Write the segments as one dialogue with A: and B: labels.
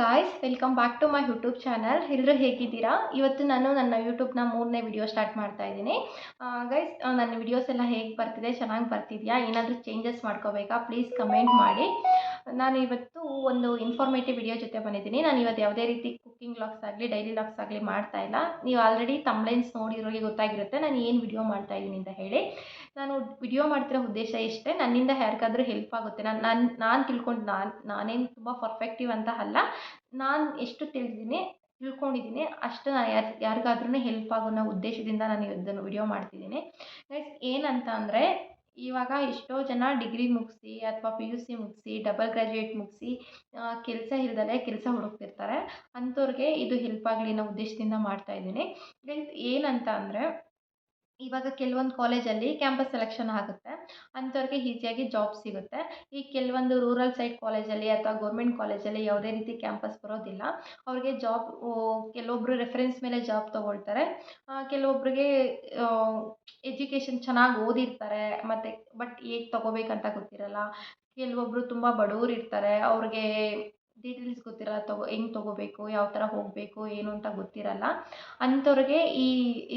A: Guys welcome back to my YouTube channel ಎಲ್ಲರೂ ಹೇಗಿದ್ದೀರಾ? ಇವತ್ತು ನಾನು ನನ್ನ ಯೂಟ್ಯೂಬ್ನ ಮೂರನೇ ವಿಡಿಯೋ ಸ್ಟಾರ್ಟ್ ಮಾಡ್ತಾ ಇದ್ದೀನಿ. ಗೈಸ್ ನನ್ನ ವಿಡಿಯೋಸ್ ಎಲ್ಲ ಹೇಗೆ ಬರ್ತಿದೆ, ಚೆನ್ನಾಗಿ ಬರ್ತಿದೆಯಾ? ಏನಾದರೂ ಚೇಂಜಸ್ ಮಾಡ್ಕೋಬೇಕಾ? ಪ್ಲೀಸ್ ಕಮೆಂಟ್ ಮಾಡಿ. ನಾನು ಇವತ್ತು ಒಂದು ಇನ್ಫಾರ್ಮೇಟಿವ್ ವಿಡಿಯೋ ಜೊತೆ ಬಂದಿದ್ದೀನಿ. ನಾನು ಇವತ್ತು ಯಾವುದೇ ರೀತಿ ಕುಕ್ಕಿಂಗ್ ಲಾಗ್ಸ್ ಆಗಲಿ ಡೈಲಿ ಲಾಗ್ಸ್ ಆಗಲಿ ಮಾಡ್ತಾ ಇಲ್ಲ. ನೀವು ಆಲ್ರೆಡಿ ತಮ್ಲೈನ್ಸ್ ನೋಡಿರೋರಿಗೆ ಗೊತ್ತಾಗಿರುತ್ತೆ. ನಾನು ಏನು ವಿಡಿಯೋ ಮಾಡ್ತಾ ಇದ್ದೀನಿ ಅಂತ ಹೇಳಿ. ನಾನು ವಿಡಿಯೋ ಮಾಡ್ತಿರೋ ಉದ್ದೇಶ ಇಷ್ಟೇ ನನ್ನಿಂದ ಯಾರಿಗಾದ್ರೂ ಹೆಲ್ಪ್ ಆಗುತ್ತೆ. ನಾನು ನಾನು ನಾನು ತಿಳ್ಕೊಂಡು, ನಾನು, ನಾನೇನು ತುಂಬ ಪರ್ಫೆಕ್ಟಿವ್ ಅಂತ ಅಲ್ಲ, ನಾನು ಎಷ್ಟು ತಿಳಿದಿದ್ದೀನಿ, ತಿಳ್ಕೊಂಡಿದ್ದೀನಿ, ಅಷ್ಟು ನಾನು ಯಾರು ಯಾರಿಗಾದ್ರೂ ಹೆಲ್ಪ್ ಆಗೋ ಉದ್ದೇಶದಿಂದ ನಾನು ಇದನ್ನು ವಿಡಿಯೋ ಮಾಡ್ತಿದ್ದೀನಿ. ಗೈಸ್ ಏನಂತ ಅಂದರೆ, ಇವಾಗ ಎಷ್ಟೋ ಜನ ಡಿಗ್ರಿ ಮುಗಿಸಿ ಅಥವಾ ಪಿ ಯು ಸಿ ಮುಗಿಸಿ ಡಬಲ್ ಗ್ರ್ಯಾಜುಯೇಟ್ ಮುಗಿಸಿ ಕೆಲಸ ಇಲ್ದಲೆ ಕೆಲಸ ಹುಡುಕ್ತಿರ್ತಾರೆ. ಅಂಥವ್ರಿಗೆ ಇದು ಹೆಲ್ಪ್ ಆಗಲಿ ಅನ್ನೋ ಉದ್ದೇಶದಿಂದ ಮಾಡ್ತಾ ಇದ್ದೀನಿ. ಗೈಸ್ ಏನಂತ ಅಂದರೆ ಇವಾಗ ಕೆಲವೊಂದು ಕಾಲೇಜಲ್ಲಿ ಕ್ಯಾಂಪಸ್ ಸೆಲೆಕ್ಷನ್ ಆಗುತ್ತೆ. ಅಂಥವ್ರಿಗೆ ಈಸಿಯಾಗಿ ಜಾಬ್ ಸಿಗುತ್ತೆ. ಈ ಕೆಲವೊಂದು ರೂರಲ್ ಸೈಡ್ ಕಾಲೇಜಲ್ಲಿ ಅಥವಾ ಗೌರ್ಮೆಂಟ್ ಕಾಲೇಜಲ್ಲಿ ಯಾವುದೇ ರೀತಿ ಕ್ಯಾಂಪಸ್ ಬರೋದಿಲ್ಲ. ಅವ್ರಿಗೆ ಜಾಬ್ ಕೆಲವೊಬ್ಬರು ರೆಫರೆನ್ಸ್ ಮೇಲೆ ಜಾಬ್ ತೊಗೊಳ್ತಾರೆ. ಕೆಲವೊಬ್ಬರಿಗೆ ಎಜುಕೇಷನ್ ಚೆನ್ನಾಗಿ ಓದಿರ್ತಾರೆ. ಮತ್ತು ಬಟ್ ಹೇಗೆ ತೊಗೋಬೇಕಂತ ಗೊತ್ತಿರಲ್ಲ. ಕೆಲವೊಬ್ಬರು ತುಂಬ ಬಡವ್ರು ಇರ್ತಾರೆ. ಅವ್ರಿಗೆ ಡೀಟೇಲ್ಸ್ ಗೊತ್ತಿರಲ್ಲ, ತಗೋ, ಹೆಂಗೆ ತೊಗೋಬೇಕು, ಯಾವ ಥರ ಹೋಗಬೇಕು, ಏನು ಅಂತ ಗೊತ್ತಿರಲ್ಲ. ಅಂಥವ್ರಿಗೆ ಈ,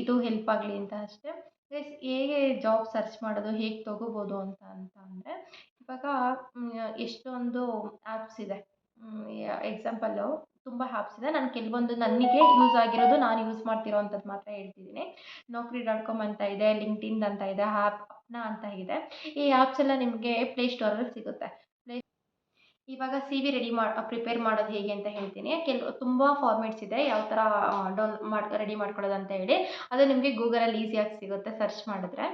A: ಇದು ಹೆಲ್ಪ್ ಆಗಲಿ ಅಂತ ಅಷ್ಟೇ. ಪ್ಲಸ್ ಹೇಗೆ ಜಾಬ್ ಸರ್ಚ್ ಮಾಡೋದು, ಹೇಗೆ ತೊಗೋಬೋದು ಅಂತ ಅಂತ ಅಂದರೆ, ಇವಾಗ ಎಷ್ಟೊಂದು ಆ್ಯಪ್ಸ್ ಇದೆ. ಎಕ್ಸಾಂಪಲ್ಲು ತುಂಬ ಆ್ಯಪ್ಸ್ ಇದೆ. ನಾನು ಕೆಲವೊಂದು ನನಗೆ ಯೂಸ್ ಆಗಿರೋದು ನಾನು ಯೂಸ್ ಮಾಡ್ತಿರೋ ಅಂಥದ್ದು ಮಾತ್ರ ಹೇಳ್ತಿದ್ದೀನಿ. ನೌಕರಿ ಡಾಟ್ ಕಾಮ್ ಅಂತ ಇದೆ, ಲಿಂಕ್ಡ್ಇನ್ ಅಂತ ಇದೆ ಆ್ಯಪ್ ಅಪ್ನಾ ಅಂತ ಇದೆ. ಈ ಆ್ಯಪ್ಸ್ ಎಲ್ಲ ನಿಮಗೆ ಪ್ಲೇಸ್ಟೋರಲ್ಲಿ ಸಿಗುತ್ತೆ. ಪ್ಲೇ ಇವಾಗ ಸಿ ವಿ ರೆಡಿ ಮಾ ಪ್ರಿಪೇರ್ ಮಾಡೋದು ಹೇಗೆ ಅಂತ ಹೇಳ್ತೀನಿ. ಕೆಲವು, ತುಂಬ ಫಾರ್ಮೇಟ್ಸ್ ಇದೆ. ಯಾವ ಥರ ಡೌನ್ ಮಾಡಿ ರೆಡಿ ಮಾಡ್ಕೊಳ್ಳೋದು ಅಂತ ಹೇಳಿ. ಅದು ನಿಮಗೆ ಗೂಗಲಲ್ಲಿ ಈಸಿಯಾಗಿ ಸಿಗುತ್ತೆ ಸರ್ಚ್ ಮಾಡಿದ್ರೆ.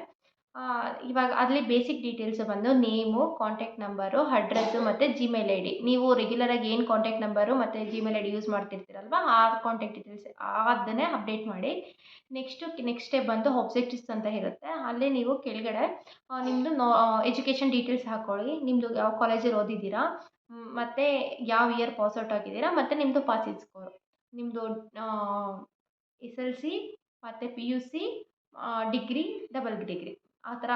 A: ಇವಾಗ ಅಲ್ಲಿ ಬೇಸಿಕ್ ಡೀಟೇಲ್ಸ್ ಬಂದು ನೇಮು ಕಾಂಟ್ಯಾಕ್ಟ್ ನಂಬರು ಅಡ್ರೆಸ್ಸು ಮತ್ತು ಜಿಮೇಲ್ ಐ ಡಿ ನೀವು ರೆಗ್ಯುಲರಾಗಿ ಏನು ಕಾಂಟ್ಯಾಕ್ಟ್ ನಂಬರು ಮತ್ತು ಜಿಮೇಲ್ ಐ ಡಿ ಯೂಸ್ ಮಾಡ್ತಿರ್ತೀರಲ್ವ, ಆ ಕಾಂಟ್ಯಾಕ್ಟ್ ಡೀಟೇಲ್ಸ್ ಅದನ್ನೇ ಅಪ್ಡೇಟ್ ಮಾಡಿ. ನೆಕ್ಸ್ಟು ನೆಕ್ಸ್ಟ್ ಸ್ಟೆಪ್ ಬಂದು ಒಬ್ಜೆಕ್ಟಿವ್ಸ್ ಅಂತ ಇರುತ್ತೆ. ಅಲ್ಲಿ ನೀವು ಕೆಳಗಡೆ ನಿಮ್ಮದು ನೋ ಎಜುಕೇಷನ್ ಡೀಟೇಲ್ಸ್ ಹಾಕ್ಕೊಳ್ಳಿ ನಿಮ್ಮದು ಯಾವ ಕಾಲೇಜಲ್ಲಿ ಓದಿದ್ದೀರಾ ಮತ್ತು ಯಾವ ಇಯರ್ ಪಾಸ್ ಔಟ್ ಆಗಿದ್ದೀರಾ? ಮತ್ತು ನಿಮ್ಮದು ಪಾಸಿಂಗ್ ಸ್ಕೋರ್ ನಿಮ್ಮದು ಎಸ್ ಎಲ್ ಸಿ ಮತ್ತು P U C degree double degree ಆ ಥರ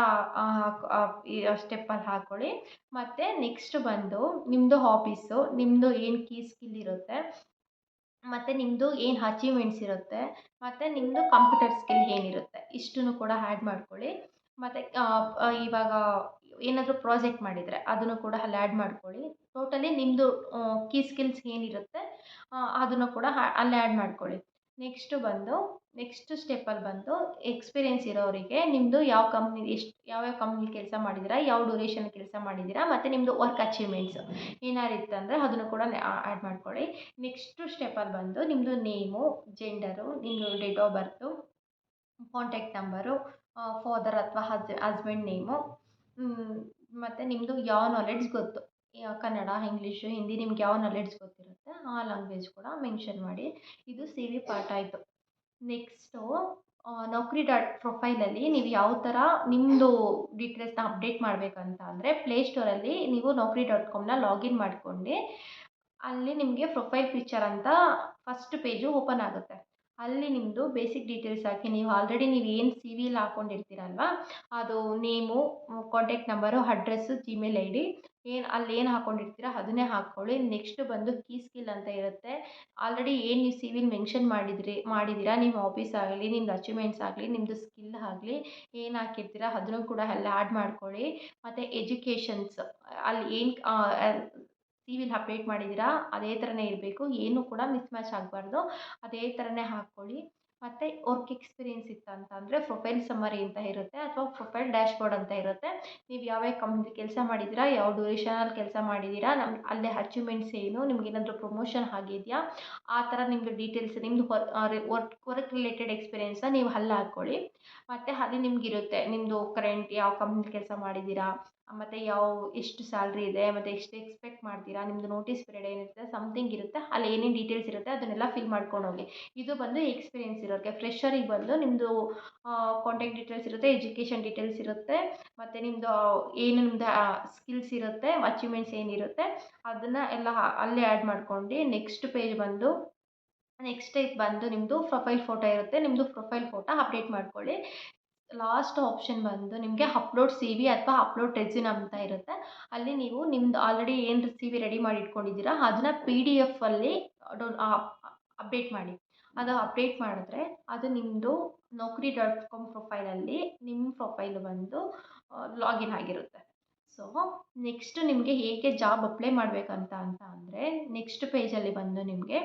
A: ಸ್ಟೆಪ್ಪಲ್ಲಿ ಹಾಕ್ಕೊಳ್ಳಿ ಮತ್ತು ನೆಕ್ಸ್ಟ್ ಬಂದು ನಿಮ್ಮದು ಹಾಬೀಸು ನಿಮ್ಮದು ಏನು ಕೀ ಸ್ಕಿಲ್ ಇರುತ್ತೆ? ಮತ್ತು ನಿಮ್ಮದು ಏನು ಅಚೀವ್ಮೆಂಟ್ಸ್ ಇರುತ್ತೆ? ಮತ್ತು ನಿಮ್ಮದು ಕಂಪ್ಯೂಟರ್ ಸ್ಕಿಲ್ ಏನಿರುತ್ತೆ? ಇಷ್ಟನ್ನು ಕೂಡ ಆ್ಯಡ್ ಮಾಡ್ಕೊಳ್ಳಿ. ಮತ್ತು ಇವಾಗ ಏನಾದರೂ ಪ್ರಾಜೆಕ್ಟ್ ಮಾಡಿದರೆ ಅದನ್ನು ಕೂಡ ಅಲ್ಲಿ ಆ್ಯಡ್ ಮಾಡ್ಕೊಳ್ಳಿ. ಟೋಟಲಿ ನಿಮ್ಮದು ಕೀ ಸ್ಕಿಲ್ಸ್ ಏನಿರುತ್ತೆ ಅದನ್ನು ಕೂಡ ಅಲ್ಲಿ ಆ್ಯಡ್ ಮಾಡ್ಕೊಳ್ಳಿ. ನೆಕ್ಸ್ಟು ಬಂದು ನೆಕ್ಸ್ಟ್ ಸ್ಟೆಪ್ಪಲ್ಲಿ ಬಂದು ಎಕ್ಸ್ಪೀರಿಯೆನ್ಸ್ ಇರೋರಿಗೆ ನಿಮ್ಮದು ಯಾವ ಕಂಪ್ನಿ ಎಷ್ಟು ಯಾವ್ಯಾವ ಕಂಪ್ನಿ ಕೆಲಸ ಮಾಡಿದ್ದೀರಾ ಯಾವ ಡ್ಯೂರೇಷನ್ ಕೆಲಸ ಮಾಡಿದ್ದೀರಾ ಮತ್ತು ನಿಮ್ಮದು ವರ್ಕ್ ಅಚೀವ್ಮೆಂಟ್ಸ್ ಏನಾರು ಇತ್ತಂದರೆ ಅದನ್ನು ಕೂಡ ಆ್ಯಡ್ ಮಾಡ್ಕೊಳ್ಳಿ. ನೆಕ್ಸ್ಟು ಸ್ಟೆಪ್ಪಲ್ಲಿ ಬಂದು ನಿಮ್ಮದು ನೇಮು ಜೆಂಡರು ನಿಮ್ಮದು date of birth contact number father ಅಥವಾ ಹಸ್ ಹಸ್ಬೆಂಡ್ ನೇಮು ಮತ್ತು ನಿಮ್ಮದು ಯಾವ ನಾಲೆಡ್ಜ್ ಗೊತ್ತು? ಕನ್ನಡ, ಇಂಗ್ಲೀಷು, ಹಿಂದಿ ನಿಮ್ಗೆ ಯಾವ ನಾಲೆಡ್ಜ್ ಗೊತ್ತಿರುತ್ತೆ ಆ ಲ್ಯಾಂಗ್ವೇಜ್ ಕೂಡ ಮೆನ್ಷನ್ ಮಾಡಿ. ಇದು ಸಿ ವಿ ಪಾರ್ಟ್ ಆಯಿತು. ನೆಕ್ಸ್ಟು ನೌಕರಿ ಡಾಟ್ ಪ್ರೊಫೈಲಲ್ಲಿ ನೀವು ಯಾವ ಥರ ನಿಮ್ಮದು ಡೀಟೇಲ್ಸ್ನ ಅಪ್ಡೇಟ್ ಮಾಡಬೇಕಂತ ಅಂದರೆ ಪ್ಲೇಸ್ಟೋರಲ್ಲಿ ನೀವು ನೌಕರಿ ಡಾಟ್ ಕಾಮ್ನ ಲಾಗಿನ್ ಮಾಡ್ಕೊಂಡು ಅಲ್ಲಿ ನಿಮಗೆ ಪ್ರೊಫೈಲ್ ಪಿಕ್ಚರ್ ಅಂತ ಫಸ್ಟ್ ಪೇಜು ಓಪನ್ ಆಗುತ್ತೆ. ಅಲ್ಲಿ ನಿಮ್ಮದು ಬೇಸಿಕ್ ಡೀಟೇಲ್ಸ್ ಹಾಕಿ, ನೀವು ಆಲ್ರೆಡಿ ನೀವು ಏನು ಸಿ ವಿಲಿ ಹಾಕ್ಕೊಂಡಿರ್ತೀರಲ್ವ ಅದು name contact number address Gmail I D ಏನು ಅಲ್ಲಿ ಏನು ಹಾಕ್ಕೊಂಡಿರ್ತೀರ ಅದನ್ನೇ ಹಾಕ್ಕೊಳ್ಳಿ. ನೆಕ್ಸ್ಟ್ ಬಂದು ಕೀ ಸ್ಕಿಲ್ ಅಂತ ಇರುತ್ತೆ. ಆಲ್ರೆಡಿ ಏನು ನೀವು ಸಿ ವಿಲಿ ಮೆನ್ಷನ್ ಮಾಡಿದ್ರಿ ಮಾಡಿದ್ದೀರಾ ನಿಮ್ಮ ಆಫೀಸ್ ಆಗಲಿ ನಿಮ್ದು ಅಚೀವ್ಮೆಂಟ್ಸ್ ಆಗಲಿ ನಿಮ್ಮದು ಸ್ಕಿಲ್ ಆಗಲಿ, ಏನು ಹಾಕಿರ್ತೀರ ಅದನ್ನು ಕೂಡ ಅಲ್ಲಿ ಆ್ಯಡ್ ಮಾಡ್ಕೊಳ್ಳಿ. ಮತ್ತು ಎಜುಕೇಷನ್ಸ್ ಅಲ್ಲಿ ಏನು ಸಿ ವಿಲಿ ಅಪ್ಡೇಟ್ ಮಾಡಿದ್ದೀರಾ, ಅದೇ ಥರನೇ ಇರಬೇಕು, ಏನೂ ಕೂಡ ಮಿಸ್ ಮ್ಯಾಚ್ ಆಗಬಾರ್ದು, ಅದೇ ಥರನೇ ಹಾಕ್ಕೊಳ್ಳಿ. ಮತ್ತು ವರ್ಕ್ ಎಕ್ಸ್ಪೀರಿಯೆನ್ಸ್ ಇತ್ತಂತ ಅಂದರೆ ಪ್ರೊಫೈಲ್ ಸಮ್ಮರಿ ಅಂತ ಇರುತ್ತೆ, ಅಥವಾ ಪ್ರೊಫೈಲ್ ಡ್ಯಾಶ್ ಬೋರ್ಡ್ ಅಂತ ಇರುತ್ತೆ. ನೀವು ಯಾವ್ಯಾವ ಕಂಪ್ನಿ ಕೆಲಸ ಮಾಡಿದ್ದೀರಾ, ಯಾವ ಡ್ಯೂರೇಷನಲ್ಲಿ ಕೆಲಸ ಮಾಡಿದ್ದೀರಾ ನಮ್ಮ ಅಲ್ಲೇ ಅಚೀವ್ಮೆಂಟ್ಸ್ ಏನು, ನಿಮ್ಗೆ ಏನಾದರೂ ಪ್ರಮೋಷನ್ ಆಗಿದೆಯಾ, ಆ ಥರ ನಿಮ್ಮದು ಡೀಟೇಲ್ಸ್ ನಿಮ್ಮದು ವರ್ಕ್ ವರ್ಕ್ ರಿಲೇಟೆಡ್ ಎಕ್ಸ್ಪೀರಿಯೆನ್ಸ್ನ ನೀವು ಅಲ್ಲಿ ಹಾಕ್ಕೊಳ್ಳಿ. ಮತ್ತು ಅಲ್ಲಿ ನಿಮಗಿರುತ್ತೆ ನಿಮ್ಮದು ಕರೆಂಟ್ ಯಾವ ಕಂಪ್ನಿ ಕೆಲಸ ಮಾಡಿದ್ದೀರಾ ಮತ್ತು ಯಾವ, ಎಷ್ಟು ಸ್ಯಾಲ್ರಿ ಇದೆ, ಮತ್ತು ಎಷ್ಟು ಎಕ್ಸ್ಪೆಕ್ಟ್ ಮಾಡ್ತೀರಾ ನಿಮ್ಮದು ನೋಟಿಸ್ ಪೀರಿಯಡ್ ಏನಿರುತ್ತೆ ಸಮಥಿಂಗ್ ಇರುತ್ತೆ, ಅಲ್ಲಿ ಏನೇನು ಡೀಟೇಲ್ಸ್ ಇರುತ್ತೆ, ಅದನ್ನೆಲ್ಲ ಫಿಲ್ ಮಾಡ್ಕೊಂಡು ಹೋಗಿ. ಇದು ಬಂದು ಎಕ್ಸ್ಪೀರಿಯನ್ಸ್ ಇರೋರಿಗೆ ಫ್ರೆಷರಿಗೆ ಬಂದು ನಿಮ್ಮದು ಕಾಂಟ್ಯಾಕ್ಟ್ ಡೀಟೇಲ್ಸ್ ಇರುತ್ತೆ ಎಜುಕೇಷನ್ ಡೀಟೇಲ್ಸ್ ಇರುತ್ತೆ, ಮತ್ತು ನಿಮ್ಮದು ಏನು ನಿಮ್ಮದು ಸ್ಕಿಲ್ಸ್ ಇರುತ್ತೆ ಅಚೀವ್ಮೆಂಟ್ಸ್ ಏನಿರುತ್ತೆ, ಅದನ್ನು ಎಲ್ಲ ಅಲ್ಲೇ ಆ್ಯಡ್ ಮಾಡ್ಕೊಂಡು ನೆಕ್ಸ್ಟ್ ಪೇಜ್ ಬಂದು ನೆಕ್ಸ್ಟ್ ಇದು ಬಂದು ನಿಮ್ಮದು ಪ್ರೊಫೈಲ್ ಫೋಟೋ ಇರುತ್ತೆ ನಿಮ್ಮದು ಪ್ರೊಫೈಲ್ ಫೋಟೋ ಅಪ್ಡೇಟ್ ಮಾಡ್ಕೊಳ್ಳಿ. ಲಾಸ್ಟ್ ಆಪ್ಷನ್ ಬಂದು ನಿಮಗೆ ಅಪ್ಲೋಡ್ ಸಿ ವಿ ಅಥವಾ ಅಪ್ಲೋಡ್ ರೆಸ್ಯೂಮ್ ಅಂತ ಇರುತ್ತೆ. ಅಲ್ಲಿ ನೀವು ನಿಮ್ದು ಆಲ್ರೆಡಿ ಏನು ಸಿ ವಿ ರೆಡಿ ಮಾಡಿ ಇಟ್ಕೊಂಡಿದ್ದೀರಾ, ಅದನ್ನ ಪಿ ಡಿ ಎಫಲ್ಲಿ ಅಪ್ಡೇಟ್ ಮಾಡಿ. ಅದು ಅಪ್ಡೇಟ್ ಮಾಡಿದ್ರೆ ಅದು ನಿಮ್ಮದು ನೌಕರಿ ಡಾಟ್ ಕಾಮ್ ಪ್ರೊಫೈಲಲ್ಲಿ ನಿಮ್ಮ ಪ್ರೊಫೈಲ್ ಬಂದು ಲಾಗಿನ್ ಆಗಿರುತ್ತೆ. ಸೊ ನೆಕ್ಸ್ಟ್ ನಿಮಗೆ ಹೇಗೆ ಜಾಬ್ ಅಪ್ಲೈ ಮಾಡಬೇಕಂತ ಅಂತ ಅಂದರೆ ನೆಕ್ಸ್ಟ್ ಪೇಜಲ್ಲಿ ಬಂದು ನಿಮಗೆ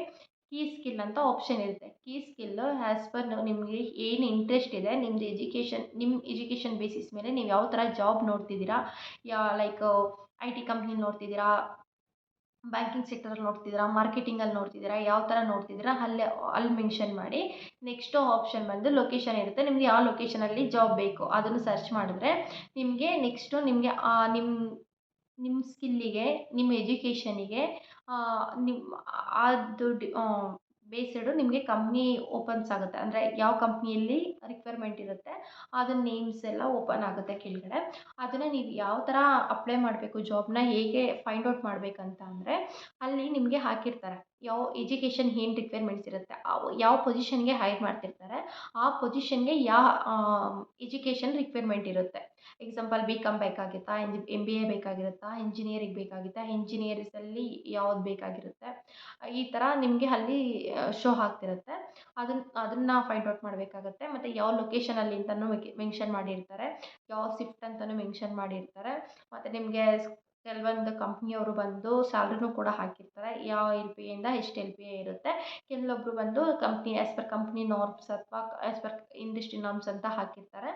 A: ಕೀ ಸ್ಕಿಲ್ ಅಂತ ಆಪ್ಷನ್ ಇರುತ್ತೆ. ಕೀ ಸ್ಕಿಲ್ ಆ್ಯಸ್ ಪರ್ ನಿಮಗೆ ಏನು ಇಂಟ್ರೆಸ್ಟ್ ಇದೆ ನಿಮ್ಮದು ಎಜುಕೇಷನ್ ನಿಮ್ಮ ಎಜುಕೇಷನ್ ಬೇಸಿಸ್ ಮೇಲೆ ನೀವು ಯಾವ ಥರ ಜಾಬ್ ನೋಡ್ತಿದ್ದೀರಾ, ಯಾ ಲೈಕ್ ಐ ಟಿ ಕಂಪ್ನಿ ನೋಡ್ತಿದ್ದೀರಾ ಬ್ಯಾಂಕಿಂಗ್ ಸೆಕ್ಟರಲ್ಲಿ ನೋಡ್ತಿದ್ದೀರಾ ಮಾರ್ಕೆಟಿಂಗಲ್ಲಿ ನೋಡ್ತಿದ್ದೀರಾ, ಯಾವ ಥರ ನೋಡ್ತಿದ್ದೀರಾ, ಅಲ್ಲೇ, ಅಲ್ಲಿ ಮೆನ್ಷನ್ ಮಾಡಿ ನೆಕ್ಸ್ಟು ಆಪ್ಷನ್ ಬಂದು ಲೊಕೇಶನ್ ಇರುತ್ತೆ. ನಿಮಗೆ ಯಾವ ಲೊಕೇಶನಲ್ಲಿ ಜಾಬ್ ಬೇಕು, ಅದನ್ನು ಸರ್ಚ್ ಮಾಡಿದ್ರೆ ನಿಮಗೆ ನೆಕ್ಸ್ಟು ನಿಮಗೆ ನಿಮ್ಮ ನಿಮ್ಮ ಸ್ಕಿಲ್ಲಿಗೆ ನಿಮ್ಮ ಎಜುಕೇಷನಿಗೆ ನಿಮ್ಮ ಅದು ದುಡ್ಡು ಬೇಸ್ಡು ನಿಮಗೆ ಕಂಪ್ನಿ ಓಪನ್ಸ್ ಆಗುತ್ತೆ. ಅಂದರೆ ಯಾವ ಕಂಪ್ನಿಯಲ್ಲಿ ರಿಕ್ವೈರ್ಮೆಂಟ್ ಇರುತ್ತೆ ಅದನ್ನ ನೇಮ್ಸ್ ಎಲ್ಲ ಓಪನ್ ಆಗುತ್ತೆ ಕೆಳಗಡೆ. ಅದನ್ನು ನೀವು ಯಾವ ಥರ ಅಪ್ಲೈ ಮಾಡಬೇಕು ಜಾಬ್ನ ಹೇಗೆ ಫೈಂಡ್ ಔಟ್ ಮಾಡಬೇಕಂತ ಅಂದರೆ, ಅಲ್ಲಿ ನಿಮಗೆ ಹಾಕಿರ್ತಾರೆ. ಯಾವ ಎಜುಕೇಷನ್ ಏನು ರಿಕ್ವೈರ್ಮೆಂಟ್ಸ್ ಇರುತ್ತೆ ಯಾವ ಪೊಸಿಷನ್ಗೆ ಹೈರ್ ಮಾಡ್ತಿರ್ತಾರೆ, ಆ ಪೊಸಿಷನ್ಗೆ ಯಾವ ಎಜುಕೇಷನ್ ರಿಕ್ವೈರ್ಮೆಂಟ್ ಇರುತ್ತೆ. ಎಕ್ಸಾಂಪಲ್ ಬಿ ಕಾಮ್ ಬೇಕಾಗಿತ್ತಾ? ಎಂಜಿ ಎಂ ಬಿ ಎ ಬೇಕಾಗಿರುತ್ತಾ? ಇಂಜಿನಿಯರಿಂಗ್ ಬೇಕಾಗಿತ್ತಾ? ಇಂಜಿನಿಯರ್ಸಲ್ಲಿ ಯಾವ್ದು ಬೇಕಾಗಿರುತ್ತೆ? ಈ ಥರ ನಿಮಗೆ ಅಲ್ಲಿ ಶೋ ಆಗ್ತಿರುತ್ತೆ ಅದನ್ನ ಅದನ್ನು ಫೈಂಡ್ ಔಟ್ ಮಾಡಬೇಕಾಗತ್ತೆ. ಮತ್ತು ಯಾವ ಲೊಕೇಶನಲ್ಲಿ ಅಂತಲೂ ಮೆನ್ಷನ್ ಮಾಡಿರ್ತಾರೆ. ಯಾವ ಶಿಫ್ಟ್ ಅಂತಲೂ ಮೆನ್ಷನ್ ಮಾಡಿರ್ತಾರೆ. ಮತ್ತು ನಿಮಗೆ ಕೆಲವೊಂದು ಕಂಪ್ನಿಯವರು ಬಂದು ಸ್ಯಾಲ್ರಿನೂ ಕೂಡ ಹಾಕಿರ್ತಾರೆ. ಯಾವ ಎಲ್ ಪಿ ಎಯಿಂದ ಎಷ್ಟು ಎಲ್ ಪಿ ಎ ಇರುತ್ತೆ. ಕೆಲವೊಬ್ಬರು ಬಂದು company as per company norms ಅಥವಾ ಆ್ಯಸ್ ಪರ್ ಇಂಡಸ್ಟ್ರಿ ನಾರ್ಮ್ಸ್ ಅಂತ ಹಾಕಿರ್ತಾರೆ.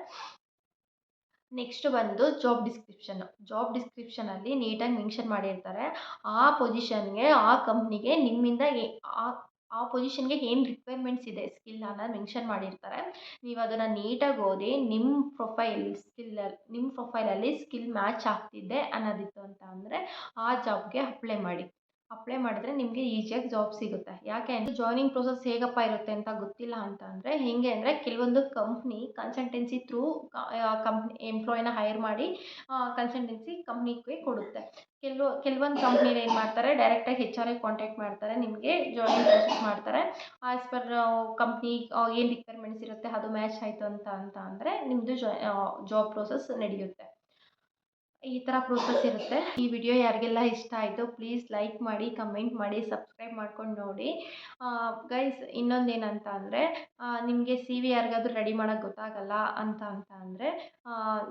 A: ನೆಕ್ಸ್ಟ್ ಬಂದು ಜಾಬ್ ಡಿಸ್ಕ್ರಿಪ್ಷನ್ ಜಾಬ್ ಡಿಸ್ಕ್ರಿಪ್ಷನಲ್ಲಿ ನೀಟಾಗಿ ಮೆನ್ಷನ್ ಮಾಡಿರ್ತಾರೆ. ಆ ಪೊಸಿಷನ್ಗೆ ಆ ಕಂಪ್ನಿಗೆ ನಿಮ್ಮಿಂದ ಏ ಆ ಆ ಪೊಸಿಷನ್ಗೆ ಏನು ರಿಕ್ವೈರ್ಮೆಂಟ್ಸ್ ಇದೆ ಸ್ಕಿಲ್ ಅನ್ನೋದು ಮೆನ್ಷನ್ ಮಾಡಿರ್ತಾರೆ. ನೀವು ಅದನ್ನು ನೀಟಾಗಿ ಓದಿ ನಿಮ್ಮ ಪ್ರೊಫೈಲ್ ಸ್ಕಿಲ್ಲಲ್ಲಿ ನಿಮ್ಮ ಪ್ರೊಫೈಲಲ್ಲಿ ಸ್ಕಿಲ್ ಮ್ಯಾಚ್ ಆಗ್ತಿದೆ ಅನ್ನೋದಿತ್ತು ಅಂತ ಅಂದರೆ ಆ ಜಾಬ್ಗೆ ಅಪ್ಲೈ ಮಾಡಿ. ಅಪ್ಲೈ ಮಾಡಿದ್ರೆ ನಿಮಗೆ ಈಸಿಯಾಗಿ ಜಾಬ್ ಸಿಗುತ್ತೆ. ಯಾಕೆ ಅಂದರೆ ಜಾಯ್ನಿಂಗ್ ಪ್ರೊಸೆಸ್ ಹೇಗಪ್ಪ ಇರುತ್ತೆ ಅಂತ ಗೊತ್ತಿಲ್ಲ ಅಂತ ಅಂದರೆ ಹೇಗೆ ಅಂದರೆ ಕೆಲವೊಂದು ಕಂಪ್ನಿ ಕನ್ಸಲ್ಟೆನ್ಸಿ ಥ್ರೂ ಕಂಪ್ನಿ ಎಂಪ್ಲಾಯಿನ ಹೈರ್ ಮಾಡಿ ಕನ್ಸಲ್ಟೆನ್ಸಿ ಕಂಪ್ನಿಗೆ ಕೊಡುತ್ತೆ. ಕೆಲವು, ಕೆಲವೊಂದು ಕಂಪ್ನಿಲಿ ಏನು ಮಾಡ್ತಾರೆ? ಡೈರೆಕ್ಟಾಗಿ ಹೆಚ್ ಆರಿಗೆ ಕಾಂಟ್ಯಾಕ್ಟ್ ಮಾಡ್ತಾರೆ, ನಿಮಗೆ ಜಾಯ್ನಿಂಗ್ ಪ್ರೊಸೆಸ್ ಮಾಡ್ತಾರೆ. ಆ್ಯಸ್ ಪರ್ ಕಂಪ್ನಿ ಏನು ರಿಕ್ವೈರ್ಮೆಂಟ್ಸ್ ಇರುತ್ತೆ, ಅದು ಮ್ಯಾಚ್ ಆಯಿತು ಅಂತ ಅಂತ ಅಂದರೆ ನಿಮ್ಮದು ಜಾಬ್ ಪ್ರೊಸೆಸ್ ನಡೆಯುತ್ತೆ. ಈ ಥರ ಪ್ರೋಸೆಸ್ ಇರುತ್ತೆ. ಈ ವಿಡಿಯೋ ಯಾರಿಗೆಲ್ಲ ಇಷ್ಟ ಆಯಿತು ಪ್ಲೀಸ್ ಲೈಕ್ ಮಾಡಿ ಕಮೆಂಟ್ ಮಾಡಿ ಸಬ್ಸ್ಕ್ರೈಬ್ ಮಾಡ್ಕೊಂಡು ನೋಡಿ. ಗೈಸ್ ಇನ್ನೊಂದು ಏನಂತ ಅಂದರೆ ನಿಮಗೆ ಸಿ ವಿ ಯಾರಿಗಾದ್ರೂ ರೆಡಿ ಮಾಡೋಕ್ಕೆ ಗೊತ್ತಾಗಲ್ಲ ಅಂತ ಅಂತ ಅಂದರೆ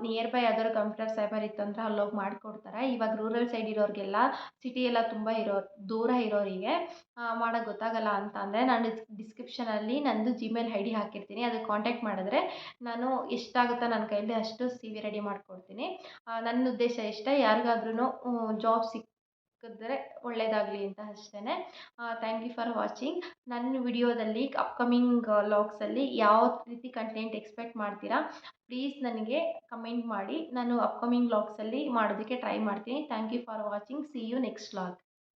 A: ನಿಯರ್ ಬೈ ಯಾವ್ದಾದ್ರು ಕಂಪ್ಯೂಟರ್ ಸೈಬರ್ ಇತ್ತು ಅಂದರೆ ಅಲ್ಲೋಗಿ ಮಾಡಿಕೊಡ್ತಾರೆ. ಇವಾಗ ರೂರಲ್ ಸೈಡ್ ಇರೋರಿಗೆಲ್ಲ ಸಿಟಿ ಎಲ್ಲ ತುಂಬ ಇರೋ, ದೂರ ಇರೋರಿಗೆ ಮಾಡೋಕ್ಕೆ ಗೊತ್ತಾಗಲ್ಲ ಅಂತ ಅಂದರೆ ನಾನು ಡಿಸ್ಕ್ರಿಪ್ಷನಲ್ಲಿ ನಂದು ಜಿಮೇಲ್ ಐ ಡಿ ಹಾಕಿರ್ತೀನಿ. ಅದಕ್ಕೆ ಕಾಂಟ್ಯಾಕ್ಟ್ ಮಾಡಿದ್ರೆ ನಾನು ಎಷ್ಟಾಗುತ್ತೋ ನನ್ನ ಕೈಯಲ್ಲಿ ಅಷ್ಟು ಸಿ ವಿ ರೆಡಿ ಮಾಡಿಕೊಡ್ತೀನಿ. ನನ್ನ ಉದ್ದೇಶ ಇಷ್ಟೇ. ಯಾರಿಗಾದ್ರೂ ಜಾಬ್ ಸಿಕ್ಕಿದ್ರೆ ಒಳ್ಳೆಯದಾಗಲಿ ಅಂತ ಅಷ್ಟೇ ಥ್ಯಾಂಕ್ ಯು ಫಾರ್ ವಾಚಿಂಗ್ ನನ್ನ ವಿಡಿಯೋದಲ್ಲಿ ಅಪ್ಕಮಿಂಗ್ ಲಾಗ್ಸಲ್ಲಿ ಯಾವ ರೀತಿ ಕಂಟೆಂಟ್ ಎಕ್ಸ್ಪೆಕ್ಟ್ ಮಾಡ್ತೀರಾ ಪ್ಲೀಸ್ ನನಗೆ ಕಮೆಂಟ್ ಮಾಡಿ. ನಾನು ಅಪ್ಕಮಿಂಗ್ ಲಾಗ್ಸಲ್ಲಿ ಮಾಡೋದಕ್ಕೆ ಟ್ರೈ ಮಾಡ್ತೀನಿ. Thank you for watching see you next vlog